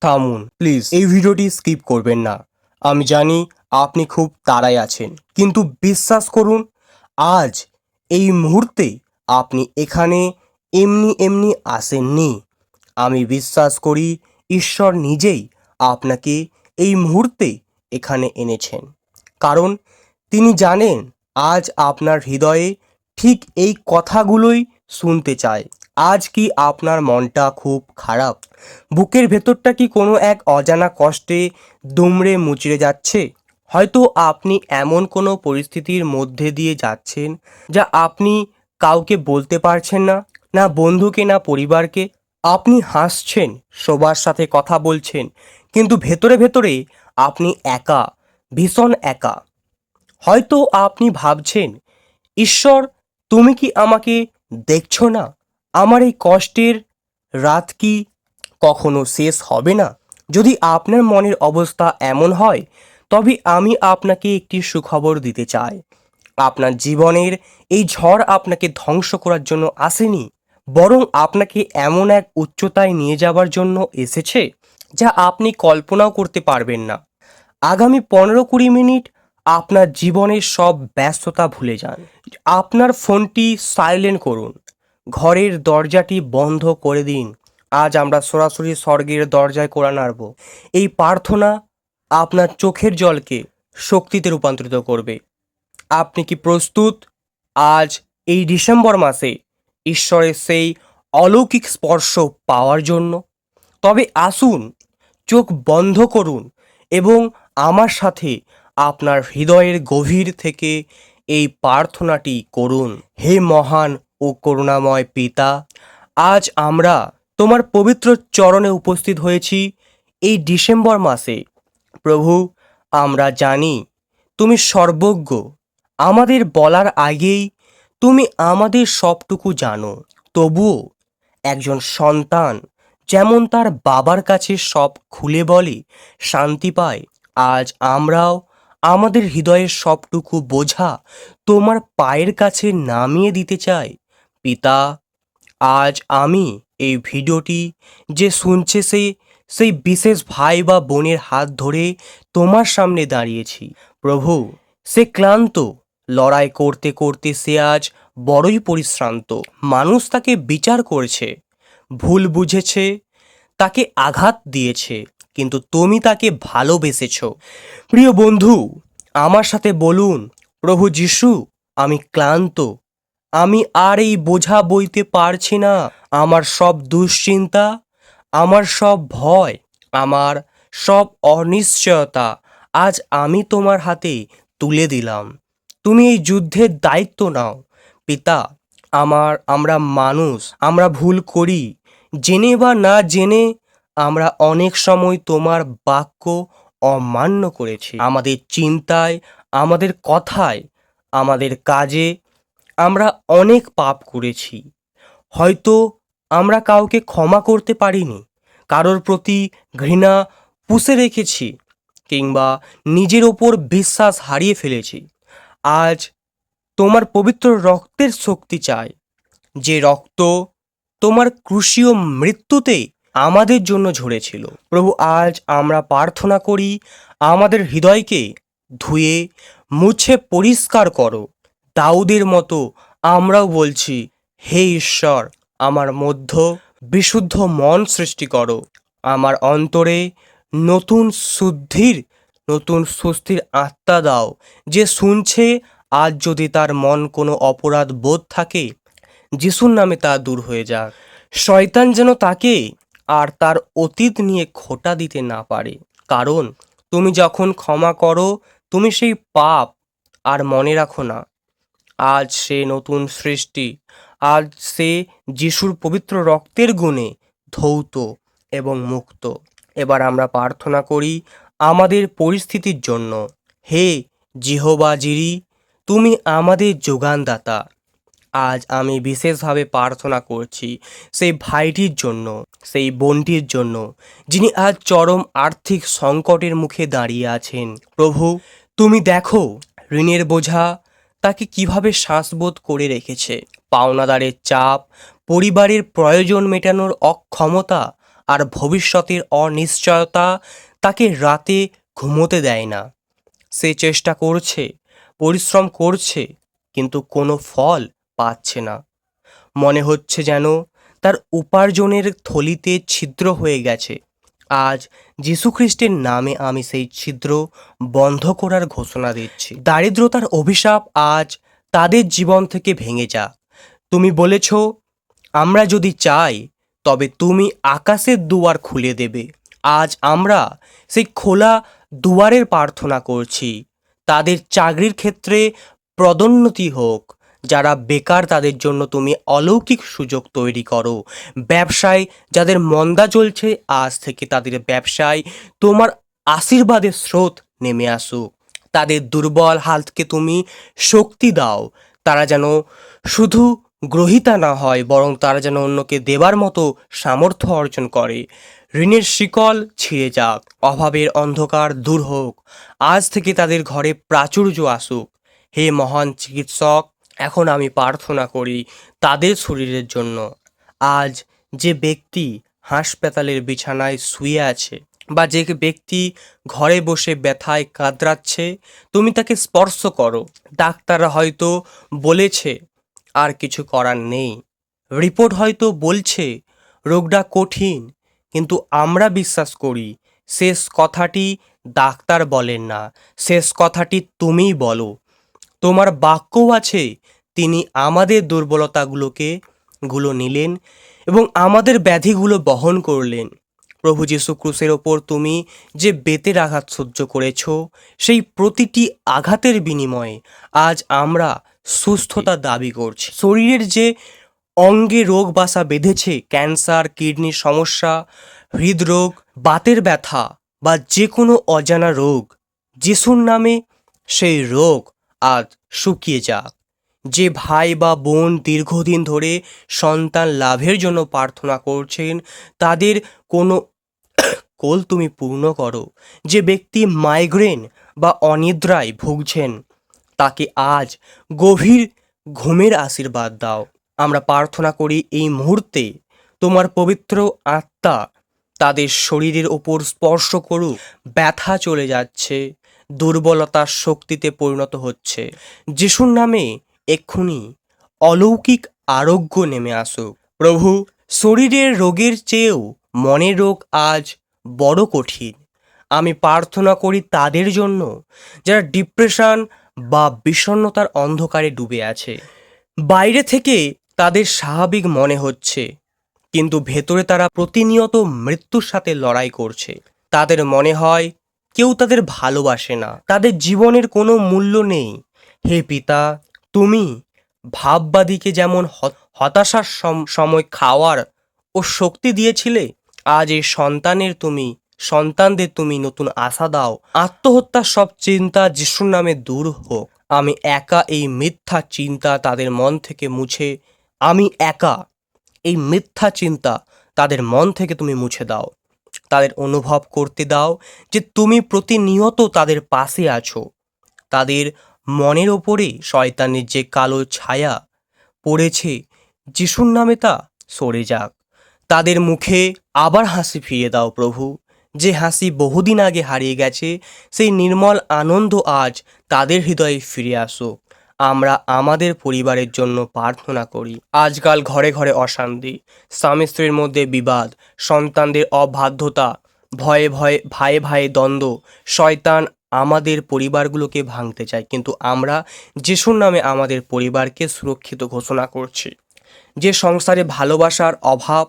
থামুন। প্লিজ। এই ভিডিওটি স্কিপ করবেন না। আমি জানি আপনি খুব তাড়ায় আছেন। কিন্তু বিশ্বাস করুন আজ এই মুহূর্তে আপনি এখানে এমনি এমনি আসেননি। আমি বিশ্বাস করি ঈশ্বর নিজেই আপনাকে এই মুহূর্তে এখানে এনেছেন। কারণ তিনি জানেন আজ আপনার হৃদয়ে ঠিক এই কথাগুলোই শুনতে চায়। আজ কি আপনার মনটা খুব খারাপ? বুকের ভেতরটা কি কোনো এক অজানা কষ্টে দুমড়ে মুচড়ে যাচ্ছে? হয়তো আপনি এমন কোনো পরিস্থিতির মধ্যে দিয়ে যাচ্ছেন যা আপনি কাউকে বলতে পারছেন না না বন্ধুকে, না পরিবারকে। আপনি হাসছেন, সবার সাথে কথা বলছেন, কিন্তু ভেতরে ভেতরে আপনি একা, ভীষণ একা। হয়তো আপনি ভাবছেন, ঈশ্বর, তুমি কি আমাকে দেখছ না? আমার এই কষ্টের রাত কি কখনো শেষ হবে না? যদি আপনার মনের অবস্থা এমন হয়, তবে আমি আপনাকে একটি সুখবর দিতে চাই। আপনার জীবনের এই ঝড় আপনাকে ধ্বংস করার জন্য আসেনি, বরং আপনাকে এমন এক উচ্চতায় নিয়ে যাওয়ার জন্য এসেছে, যা আপনি কল্পনাও করতে পারবেন না। আগামী পনেরো কুড়ি মিনিট আপনার জীবনের সব ব্যস্ততা ভুলে যান। আপনার ফোনটি সাইলেন্ট করুন। ঘরের দরজাটি বন্ধ করে দিন। আজ আমরা সরাসরি স্বর্গের দরজায় কোরআন নাড়ব এই প্রার্থনা আপনার চোখের জলকে শক্তিতে রূপান্তরিত করবে। আপনি কি প্রস্তুত? আজ এই ডিসেম্বর মাসে ঈশ্বরের সেই অলৌকিক স্পর্শ পাওয়ার জন্য। তবে আসুন, চোখ বন্ধ করুন এবং আমার সাথে আপনার হৃদয়ের গভীর থেকে এই প্রার্থনাটি করুন। হে মহান ও করুণাময় পিতা, আজ আমরা তোমার পবিত্র চরণে উপস্থিত হয়েছি এই ডিসেম্বর মাসে। প্রভু, আমরা জানি তুমি সর্বজ্ঞ। আমাদের বলার আগেই তুমি আমাদের সবটুকু জানো। তবুও একজন সন্তান যেমন তার বাবার কাছে সব খুলে বলে, শান্তি পায়, আজ আমরাও আমাদের হৃদয়ের সবটুকু বোঝা তোমার পায়ের কাছে নামিয়ে দিতে চাই। পিতা, আজ আমি এই ভিডিওটি যে শুনছে সে সেই বিশেষ ভাই বা বোনের হাত ধরে তোমার সামনে দাঁড়িয়েছি। প্রভু, সে ক্লান্ত। লড়াই করতে করতে সে আজ বড়ই পরিশ্রান্ত। মানুষ তাকে বিচার করেছে, ভুল বুঝেছে, তাকে আঘাত দিয়েছে, কিন্তু তুমি তাকে ভালোবেসেছ। প্রিয় বন্ধু, আমার সাথে বলুন, প্রভু যিশু, আমি ক্লান্ত। আমি আর এই বোঝা বইতে পারছি না। আমার সব দুশ্চিন্তা, আমার সব ভয়, আমার সব অনিশ্চয়তা আজ আমি তোমার হাতে তুলে দিলাম। তুমি এই যুদ্ধের দায়িত্ব নাও। পিতা, আমার, আমরা মানুষ, আমরা ভুল করি। জেনে বা না জেনে আমরা অনেক সময় তোমার বাক্য অমান্য করেছি। আমাদের চিন্তায়, আমাদের কথায়, আমাদের কাজে আমরা অনেক পাপ করেছি। হয়তো আমরা কাউকে ক্ষমা করতে পারিনি, কারোর প্রতি ঘৃণা পুষে রেখেছি কিংবা নিজের ওপর বিশ্বাস হারিয়ে ফেলেছি। আজ তোমার পবিত্র রক্তের শক্তি চাই। যে রক্ত তোমার ক্রুশীয় মৃত্যুতে আমাদের জন্য ঝরেছিল। প্রভু, আজ আমরা প্রার্থনা করি, আমাদের হৃদয়কে ধুয়ে, মুছে পরিষ্কার করো। দাউদের মতো আমরাও বলছি, হে ঈশ্বর, আমার মধ্য বিশুদ্ধ মন সৃষ্টি করো। আমার অন্তরে নতুন শুদ্ধির, নতুন স্বস্তির আত্মা দাও। যে শুনছে, আজ যদি তার মন কোনো অপরাধ বোধ থাকে, যিশুর নামে তা দূর হয়ে যাক। শয়তান যেন তাকে আর তার অতীত নিয়ে খোটা দিতে না পারে। কারণ, তুমি যখন ক্ষমা করো, তুমি সেই পাপ আর মনে রাখো না। আজ সে নতুন সৃষ্টি। আজ সে যিশুর পবিত্র রক্তের গুণে ধৌত এবং মুক্ত। এবার আমরা প্রার্থনা করি আমাদের পরিস্থিতির জন্য। হে জিহবা জিরি, তুমি আমাদের যোগানদাতা। আজ আমি বিশেষভাবে প্রার্থনা করছি সেই ভাইটির জন্য, সেই বোনটির জন্য, যিনি আজ চরম আর্থিক সংকটের মুখে দাঁড়িয়ে আছেন। প্রভু, তুমি দেখো, ঋণের বোঝা তাকে কীভাবে শ্বাসবোধ করে রেখেছে? পাওনাদারের চাপ, পরিবারের প্রয়োজন মেটানোর অক্ষমতা আর ভবিষ্যতের অনিশ্চয়তা তাকে রাতে ঘুমোতে দেয় না। সে চেষ্টা করছে, পরিশ্রম করছে, কিন্তু কোনো ফল পাচ্ছে না। মনে হচ্ছে যেন তার উপার্জনের থলিতে ছিদ্র হয়ে গেছে। আজ যীশুখ্রিস্টের নামে আমি সেই ছিদ্র বন্ধ করার ঘোষণা দিচ্ছি। দারিদ্রতার অভিশাপ আজ তাদের জীবন থেকে ভেঙে যাক। তুমি বলেছ, আমরা যদি চাই, তবে তুমি আকাশের দুয়ার খুলে দেবে। আজ আমরা সেই খোলা দুয়ারের প্রার্থনা করছি। তাদের চাকরির ক্ষেত্রে পদোন্নতি হোক যারা বেকার তাদের জন্য তুমি অলৌকিক সুযোগ তৈরি করো। ব্যবসায় যাদের মন্দা চলছে, আজ থেকে তাদের ব্যবসায় তোমার আশীর্বাদের স্রোত নেমে আসুক। তাদের দুর্বল হাতকে তুমি শক্তি দাও। তারা যেন শুধু গ্রহিতা না হয়, বরং তারা যেন অন্যকে দেবার মতো সামর্থ্য অর্জন করে। ঋণের শিকল ছিঁড়ে যাক, অভাবের অন্ধকার দূর হোক। আজ থেকে তাদের ঘরে প্রাচুর্য আসুক। হে মহান চিকিৎসক এখন আমি প্রার্থনা করি তাদের শরীরের জন্য। আজ যে ব্যক্তি হাসপাতালের বিছানায় শুয়ে আছে বা যে ব্যক্তি ঘরে বসে ব্যথায় কাতরাচ্ছে তুমি তাকে স্পর্শ করো। ডাক্তাররা হয়তো বলেছে, আর কিছু করার নেই। রিপোর্ট হয়তো বলছে, রোগটা কঠিন, কিন্তু আমরা বিশ্বাস করি, শেষ কথাটি ডাক্তার বলেন না। শেষ কথাটি তুমিই বলো। তোমার বাক্যও আছে, তিনি আমাদের দুর্বলতাগুলোকে গুলো নিলেন এবং আমাদের ব্যাধিগুলো বহন করলেন। প্রভু যীশু ক্রুশের ওপর তুমি যে বেতের আঘাত সহ্য করেছ, সেই প্রতিটি আঘাতের বিনিময়ে আজ আমরা সুস্থতা দাবি করছি। শরীরের যে অঙ্গে রোগ বাসা বেঁধেছে, ক্যান্সার, কিডনির সমস্যা, হৃদরোগ, বাতের ব্যথা বা যে কোনো অজানা রোগ, যিশুর নামে সেই রোগ আজ শুকিয়ে যাক। যে ভাই বা বোন দীর্ঘদিন ধরে সন্তান লাভের জন্য প্রার্থনা করছেন, তাদের কোনো কোল তুমি পূর্ণ করো। যে ব্যক্তি মাইগ্রেন বা অনিদ্রায় ভুগছেন, তাকে আজ গভীর ঘুমের আশীর্বাদ দাও। আমরা প্রার্থনা করি এই মুহূর্তে তোমার পবিত্র আত্মা তাদের শরীরের ওপর স্পর্শ করুক, ব্যথা চলে যাচ্ছে। দুর্বলতার শক্তিতে পরিণত হচ্ছে। যিশুর নামে এক্ষুনি অলৌকিক আরোগ্য নেমে আসুক। প্রভু, শরীরের রোগের চেয়েও মনের রোগ আজ বড় কঠিন। আমি প্রার্থনা করি তাদের জন্য যারা ডিপ্রেশন বা বিষণ্ণতার অন্ধকারে ডুবে আছে। বাইরে থেকে তাদের স্বাভাবিক মনে হচ্ছে, কিন্তু ভেতরে তারা প্রতিনিয়ত মৃত্যুর সাথে লড়াই করছে। তাদের মনে হয় কেউ তাদের ভালোবাসে না। তাদের জীবনের কোনো মূল্য নেই। হে পিতা, তুমি ভাববাদীকে যেমন হতাশার সম- সময় খাওয়ার ও শক্তি দিয়েছিলে, আজ এই সন্তানের তুমি, সন্তানদের তুমি নতুন আশা দাও। আত্মহত্যার সব চিন্তা যিশুর নামে দূর হোক। আমি একা এই মিথ্যা চিন্তা তাদের মন থেকে মুছে, আমি একা এই মিথ্যা চিন্তা তাদের মন থেকে তুমি মুছে দাও। তাদের অনুভব করতে দাও যে তুমি প্রতিনিয়ত তাদের পাশে আছো। তাদের মনের ওপরে শয়তানের যে কালো ছায়া পড়েছে, যিশুর নামে তা সরে যাক। তাদের মুখে আবার হাসি ফিরিয়ে দাও প্রভু। যে হাসি বহুদিন আগে হারিয়ে গেছে, সেই নির্মল আনন্দ আজ তাদের হৃদয়ে ফিরে আসুক। আমরা আমাদের পরিবারের জন্য প্রার্থনা করি। আজকাল ঘরে ঘরে অশান্তি, স্বামী স্ত্রীর মধ্যে বিবাদ, সন্তানদের অবাধ্যতা, ভয়ে ভয়ে, ভায়ে ভায়ে দ্বন্দ্ব, শয়তান আমাদের পরিবারগুলোকে ভাঙতে চায়। কিন্তু আমরা যিশুর নামে আমাদের পরিবারকে সুরক্ষিত ঘোষণা করছি। যে সংসারে ভালোবাসার অভাব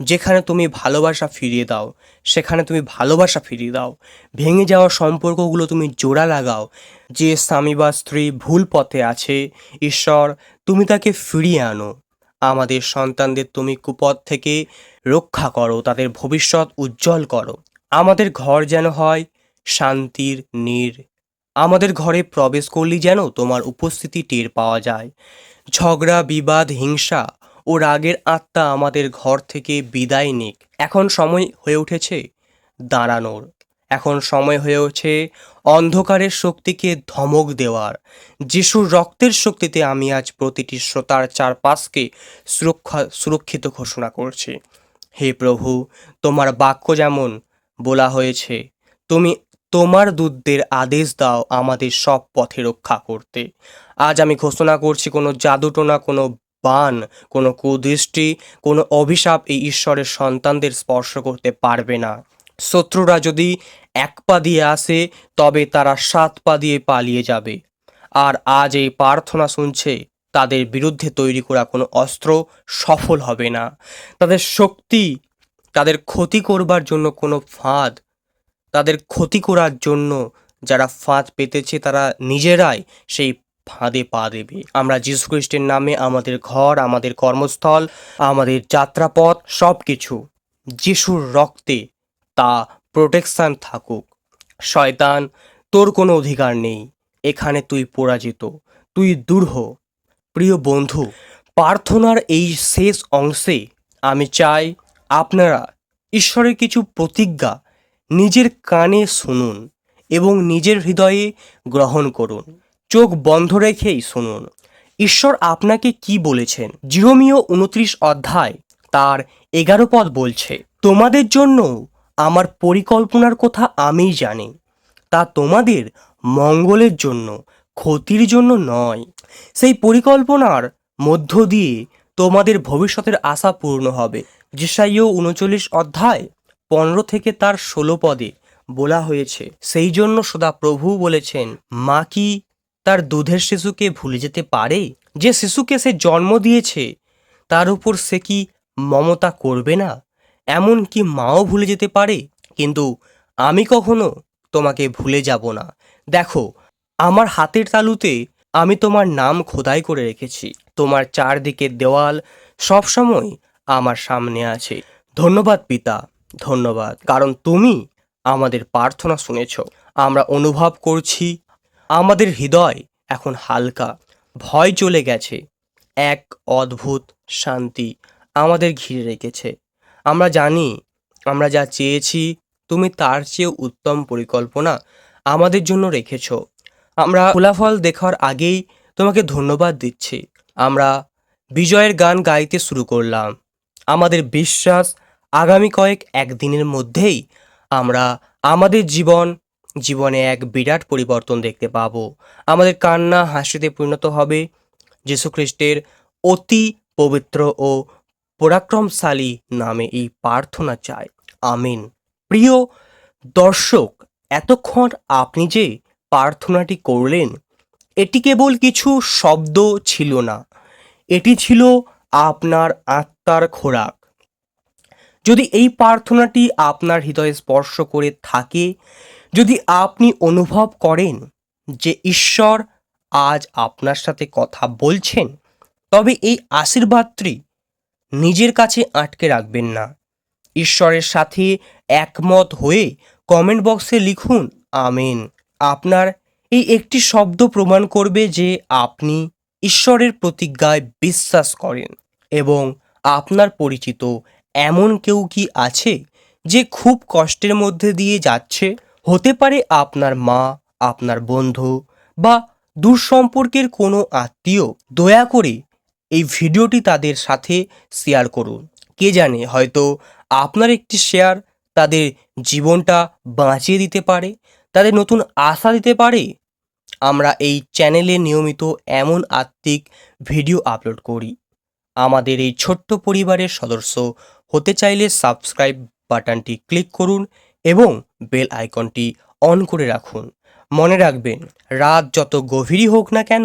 যেখানে তুমি ভালোবাসা ফিরিয়ে দাও, সেখানে তুমি ভালোবাসা ফিরিয়ে দাও। ভেঙে যাওয়া সম্পর্কগুলো তুমি জোড়া লাগাও, যে স্বামী বা স্ত্রী ভুল পথে আছে, ঈশ্বর, তুমি তাকে ফিরিয়ে আনো। আমাদের সন্তানদের তুমি কুপথ থেকে রক্ষা করো, তাদের ভবিষ্যৎ উজ্জ্বল করো। আমাদের ঘর যেন হয় শান্তির নীর। আমাদের ঘরে প্রবেশ করলেই যেন তোমার উপস্থিতি টের পাওয়া যায়। ঝগড়া, বিবাদ, হিংসা ও রাগের আত্মা আমাদের ঘর থেকে বিদায় নিক। এখন সময় হয়ে উঠেছে দাঁড়ানোর। এখন সময় হয়ে ওঠে অন্ধকারের শক্তিকে ধমক দেওয়ার। যিশুর রক্তের শক্তিতে আমি আজ প্রতিটি শ্রোতার চারপাশকে সুরক্ষা, সুরক্ষিত ঘোষণা করছি। হে প্রভু, তোমার বাক্য যেমন বলা হয়েছে, তুমি তোমার দূতদের আদেশ দাও আমাদের সব পথে রক্ষা করতে। আজ আমি ঘোষণা করছি, কোনো জাদুটোনা, কোনো বান কোনো কুদৃষ্টি, কোনো অভিশাপ এই ঈশ্বরের সন্তানদের স্পর্শ করতে পারবে না। শত্রুরা যদি এক পা দিয়ে আসে, তবে তারা সাত পা দিয়ে পালিয়ে যাবে। আর আজ এই প্রার্থনা শুনছে, তাদের বিরুদ্ধে তৈরি করা কোনো অস্ত্র সফল হবে না। তাদের শক্তি, তাদের ক্ষতি করবার জন্য কোনো ফাঁদ, তাদের ক্ষতি করার জন্য যারা ফাঁদ পেতেছে তারা নিজেরাই সেই ফাঁদে পা দেবে। আমরা যীশু খ্রিস্টের নামে আমাদের ঘর, আমাদের কর্মস্থল, আমাদের যাত্রাপথ সব কিছু যিশুর রক্তে তা প্রোটেকশান থাকুক। শয়তান, তোর কোনো অধিকার নেই। এখানে তুই পরাজিত, তুই দূরহ প্রিয় বন্ধু, প্রার্থনার এই শেষ অংশে আমি চাই আপনারা ঈশ্বরের কিছু প্রতিজ্ঞা নিজের কানে শুনুন এবং নিজের হৃদয়ে গ্রহণ করুন। চোখ বন্ধ রেখেই শুনুন। ঈশ্বর আপনাকে কি বলেছেন? জিহমীয় উনত্রিশ অধ্যায়, তার এগারো পদ বলছে, তোমাদের জন্য আমার পরিকল্পনার কথা আমিই জানি। তা তোমাদের মঙ্গলের জন্য, ক্ষতির জন্য নয়। সেই পরিকল্পনার মধ্য দিয়ে তোমাদের ভবিষ্যতের আশা পূর্ণ হবে। যেসাইও উনচল্লিশ অধ্যায়, পনেরো থেকে তার ষোলো পদে বলা হয়েছে, সেই জন্য সদা প্রভু বলেছেন, মা কি তার দুধের শিশুকে ভুলে যেতে পারে? যে শিশুকে সে জন্ম দিয়েছে, তার উপর সে কি মমতা করবে না? এমন কি মাও ভুলে যেতে পারে? কিন্তু আমি কখনো তোমাকে ভুলে যাব না। দেখো, আমার হাতের তালুতে আমি তোমার নাম খোদাই করে রেখেছি। তোমার চারদিকের দেওয়াল সবসময় আমার সামনে আছে। ধন্যবাদ পিতা, ধন্যবাদ। কারণ তুমি আমাদের প্রার্থনা শুনেছ। আমরা অনুভব করছি আমাদের হৃদয় এখন হালকা, ভয় চলে গেছে। এক অদ্ভুত শান্তি আমাদের ঘিরে রেখেছে। আমরা জানি, আমরা যা চেয়েছি, তুমি তার চেয়ে উত্তম পরিকল্পনা আমাদের জন্য রেখেছ। আমরা ফলাফল দেখার আগেই তোমাকে ধন্যবাদ দিচ্ছি। আমরা বিজয়ের গান গাইতে শুরু করলাম। আমাদের বিশ্বাস আগামী কয়েক একদিনের মধ্যেই আমরা আমাদের জীবন জীবনে এক বিরাট পরিবর্তন দেখতে পাবো। আমাদের কান্না হাসিতে পরিণত হবে। যীশুখ্রিস্টের অতি পবিত্র ও পরাক্রমশালী নামে এই প্রার্থনা চাই। আমিন। প্রিয় দর্শক, এতক্ষণ আপনি যে প্রার্থনাটি করলেন, এটি কেবল কিছু শব্দ ছিল না। এটি ছিল আপনার আত্মার খোরাক। যদি এই প্রার্থনাটি আপনার হৃদয়ে স্পর্শ করে থাকে, যদি আপনি অনুভব করেন যে ঈশ্বর আজ আপনার সাথে কথা বলছেন, তবে এই আশীর্বাদটি নিজের কাছে আটকে রাখবেন না। ঈশ্বরের সাথে একমত হয়ে কমেন্ট বক্সে লিখুন, আমেন। আপনার এই একটি শব্দ প্রমাণ করবে যে আপনি ঈশ্বরের প্রতিজ্ঞায় বিশ্বাস করেন এবং আপনার পরিচিত এমন কেউ কি আছে যে খুব কষ্টের মধ্যে দিয়ে যাচ্ছে? হতে পারে আপনার মা, আপনার বন্ধু বা দূর সম্পর্কের কোনো আত্মীয়। দয়া করে এই ভিডিওটি তাদের সাথে শেয়ার করুন। কে জানে, হয়তো আপনার একটি শেয়ার তাদের জীবনটা বাঁচিয়ে দিতে পারে, তাদের নতুন আশা দিতে পারে। আমরা এই চ্যানেলে নিয়মিত এমন আত্মিক ভিডিও আপলোড করি। আমাদের এই ছোট্ট পরিবারের সদস্য হতে চাইলে সাবস্ক্রাইব বাটনটি ক্লিক করুন এবং বেল আইকনটি অন করে রাখুন। মনে রাখবেন, রাত যত গভীরই হোক না কেন,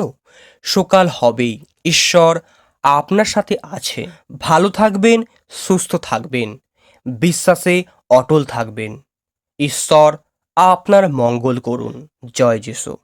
সকাল হবেই। ঈশ্বর আপনার সাথে আছে। ভালো থাকবেন, সুস্থ থাকবেন। বিশ্বাসে অটল থাকবেন। ঈশ্বর আপনার মঙ্গল করুন। জয় যিশু।